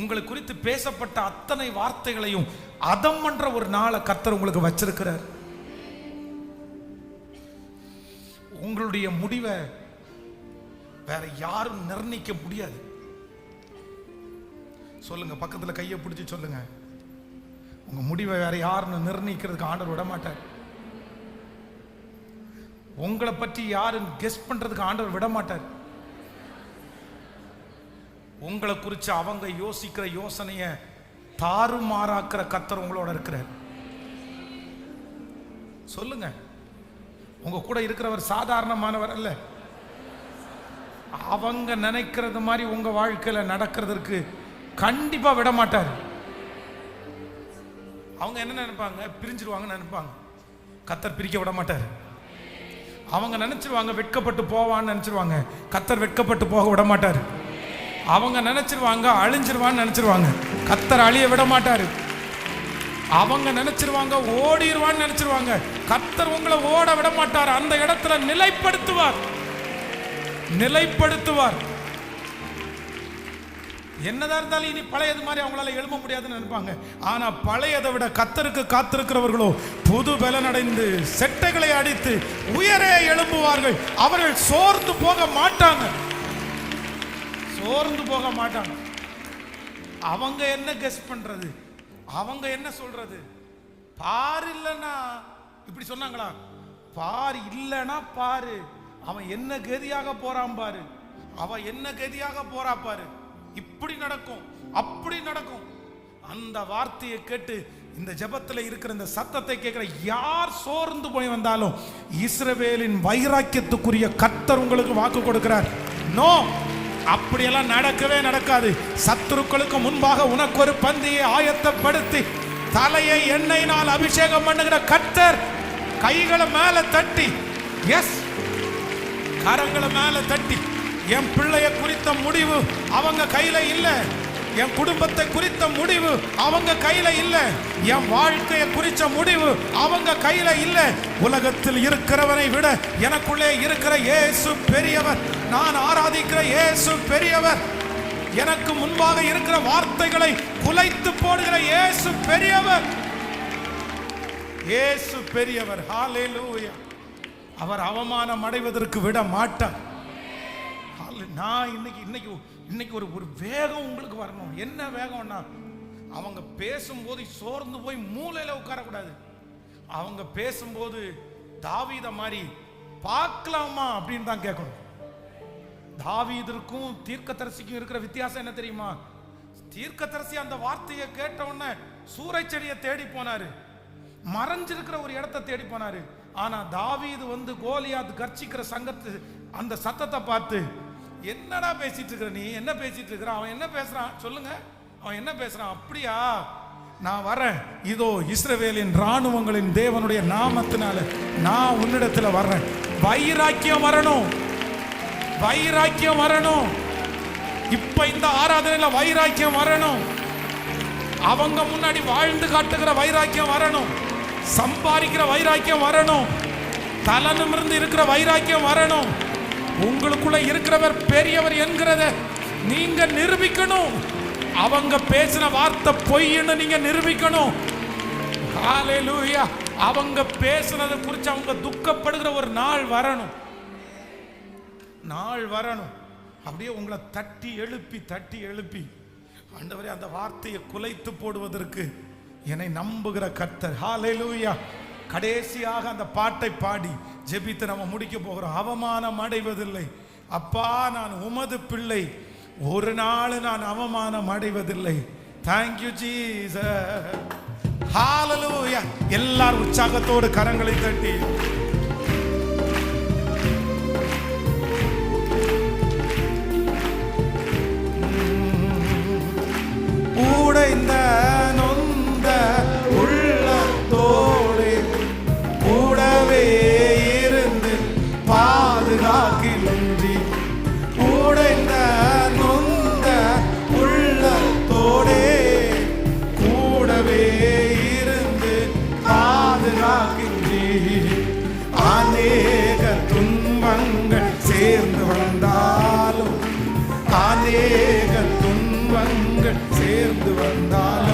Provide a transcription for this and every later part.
உங்களை குறித்து பேசப்பட்ட அத்தனை வார்த்தைகளையும் அதம் பண்ற ஒரு நாளை கர்த்தர் உங்களுக்கு வச்சிருக்கிறார். உங்களுடைய முடிவை வேற யாரும் நிர்ணயிக்க முடியாது. சொல்லுங்க பக்கத்துல கையை பிடிச்சு சொல்லுங்க. உங்க முடிவை வேற யாருன்னு நிர்ணயிக்கிறதுக்கு ஆண்டவர் விட மாட்டார் உங்களை பற்றி யாரும் கெஸ் பண்றதுக்கு ஆண்டவர் விட மாட்டார் உங்களை குறித்து அவங்க யோசிக்கிற யோசனையை தாறுமாறாக்கிற கத்தர் உங்களோட இருக்கிறார். சொல்லுங்க. உங்க கூட இருக்கிறவர் சாதாரணமானவர் அல்ல. அவங்க நினைக்கிறது மாதிரி உங்க வாழ்க்கையில நடக்கிறதுக்கு கண்டிப்பா விட மாட்டார் அவங்க என்ன நினைப்பாங்க? பிரிஞ்சிருவாங்கன்னு நினைப்பாங்க. கத்தர் பிரிக்க விட மாட்டார் அவங்க நினைச்சிருவாங்க வெட்கப்பட்டு போவான்னு நினைச்சிருவாங்க. கத்தர் வெட்கப்பட்டு போக விட மாட்டார் அவங்க நினைச்சிருவாங்க அழிஞ்சிருவான்னு நினைச்சிருவாங்க. கத்தர் அழிய விட மாட்டாரு. அவங்க நினைச்சிருவாங்க ஓடிடுவான்னு நினைச்சிருவாங்க. கத்தர் உங்களை ஓட விட மாட்டார். அந்த இடத்துல நிலைப்படுத்துவார். நிலைப்படுத்துவார். என்னதான் இருந்தாலும் இனி பழையது மாதிரி அவங்களால எழும்ப முடியாதுன்னு நினைப்பாங்க. ஆனா பழையதை விட கத்தருக்கு காத்திருக்கிறவர்களோ புது பலனடைந்து செட்டைகளை அடித்து உயரே எழும்புவார்கள். அவர்கள் சோர்ந்து போக மாட்டாங்க. சோர்ந்து போக மாட்டாங்க. அவங்க என்ன கெஸ் பண்றது? அவங்க என்ன சொல்றது? பார் இல்லைன்னா இப்படி சொன்னாங்களா? பார் இல்லைன்னா பாரு. அவன் என்ன கதியாக போறான் பாரு. அவன் என்ன கதியாக போறா பாரு. இப்படி நடக்கும் அப்படி நடக்கும். அந்த வார்த்தையை கேட்டு இந்த ஜபத்தில் இருக்கிற இந்த சத்தத்தை கேட்கிற யார் சோர்ந்து போய் வந்தாலும் இஸ்ரவேலின் வைராக்கியத்துக்குரிய கத்தர் உங்களுக்கு வாக்கு கொடுக்கிறார். நோ! அப்படியெல்லாம் நடக்கவே நடக்காது. சத்துருக்களுக்கு முன்பாக உனக்கு ஒரு பந்தியை ஆயத்தப்படுத்தி தலையை எண்ணெயினால் அபிஷேகம் பண்ணுகிற கத்தர் கைகளை மேல தட்டி எஸ் கரங்களை மேல தட்டி என் பிள்ளைய குறித்த முடிவு அவங்க கையில இல்ல. என் குடும்பத்தை குறித்த முடிவு அவங்க கையில இல்ல. என் வாழ்க்கையை குறித்த முடிவு அவங்க கையில இல்ல. உலகத்தில் இருக்கிறவனை விட எனக்குள்ளே இருக்கிற இயேசு பெரியவர். நான் ஆராதிக்கிற இயேசு பெரியவர். எனக்கு முன்பாக இருக்கிற வார்த்தைகளை குலைத்து போடுகிற இயேசு பெரியவர். இயேசு பெரியவர் ஹalleluya அவர் அவமானம் அடைவதற்கு விட மாட்டார். நான் இன்னைக்கு இன்னைக்கு இன்னைக்கு ஒரு ஒரு வேகம் உங்களுக்கு வரணும். என்ன வேகம்னா அவங்க பேசும்போது சோர்ந்து போய் மூளையில் உட்காரக்கூடாது. அவங்க பேசும்போது தாவீத மாதிரி பார்க்கலாமா அப்படின்னு தான் கேட்கணும். தாவீதருக்கும் தீர்க்கதரிசிக்கும் இருக்கிற வித்தியாசம் என்ன தெரியுமா? தீர்க்கதரிசி அந்த வார்த்தையை கேட்ட உடனே சூறைச்செடியை தேடி போனாரு. மறைஞ்சிருக்கிற ஒரு இடத்தை தேடி போனாரு. ஆனா தாவீது வந்து கோலியாத் கர்ச்சிக்கிற சங்கத்து அந்த சத்தத்தை பார்த்து என்னடா பேசிட்டு இருக்கிற நீ? என்ன பேசிட்டு இருக்கிற? அவன் என்ன பேசுறான்? சொல்லுங்க. அவன் என்ன பேசுறான்? அப்படியா? நான் வரேன். இதோ இஸ்ரவேலின் ராணுவங்களின் தேவனுடைய நாமத்தினால நான் உன்னிடத்துல வர்றேன் வைராக்கியம் வரணும். வைராக்கியம் வரணும். இப்ப இந்த ஆராதனையில வைராக்கியம் வரணும். அவங்க முன்னாடி வாழ்ந்து காட்டுகிற வைராக்கியம் வரணும். சம்பாதிக்கிற வைராக்கியம் வரணும். தலை இருக்கிற வைராக்கியம் வரணும். உங்களுக்குள்ள இருக்கிறவர் பெரியவர் என்கிறத நீங்க நிரூபிக்கணும். அவங்க பேசின வார்த்தை பொய்ன்னு நீங்க நிரூபிக்கணும். அவங்க பேசுனதை குறித்து அவங்க துக்கப்படுகிற ஒரு நாள் வரணும். நாள் வரணும். அப்படியே உங்களை தட்டி எழுப்பி தட்டி எழுப்பி ஆண்டவரே அந்த வார்த்தையை குலைத்து போடுவதற்கு என்னை நம்புகிற கர்த்தர். லூயா கடைசியாக அந்த பாட்டை பாடி ஜெபித்து நம்ம முடிக்க போகிறோம். அவமானம் அடைவதில்லை. அப்பா நான் உமது பிள்ளை. ஒரு நாள் நான் அவமானம் அடைவதில்லை. தேங்க்யூ ஜீச ஹாலலூயா எல்லார் உற்சாகத்தோடு கரங்களை தட்டி. துன்பங்கள் சேர்ந்து வந்தாலும் அநேக துன்பங்கள் சேர்ந்து வந்தாலும்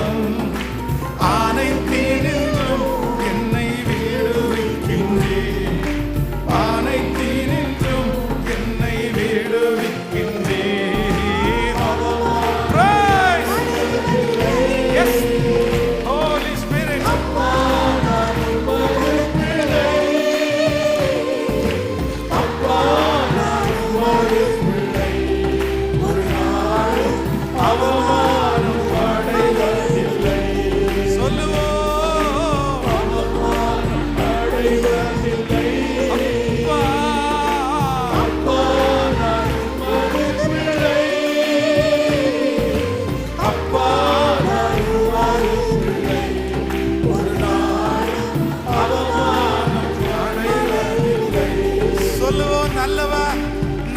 சொல்லுவோம்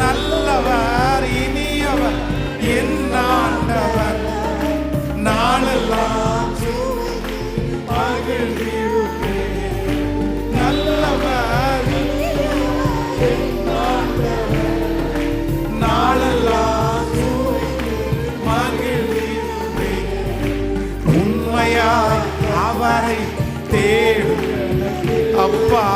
நல்லவர் நல்லவர் இனியவர் என் ஆண்டவர். நாளெல்லாம் மகிழ்ந்திருப்பேன். நல்லவர் நாளெல்லாம் உண்மையாய் அவரை தேடும். அப்பா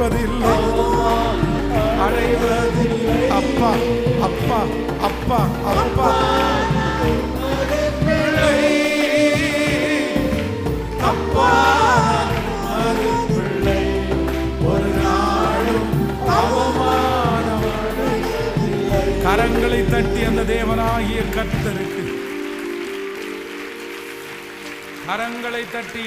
அடைவதில்லை. அடைவதில்லை அப்பா அப்பா அப்பா அப்பா. அப்பா கரங்களை தட்டி அந்த தேவனாகிய கத்தருக்கு கரங்களை தட்டி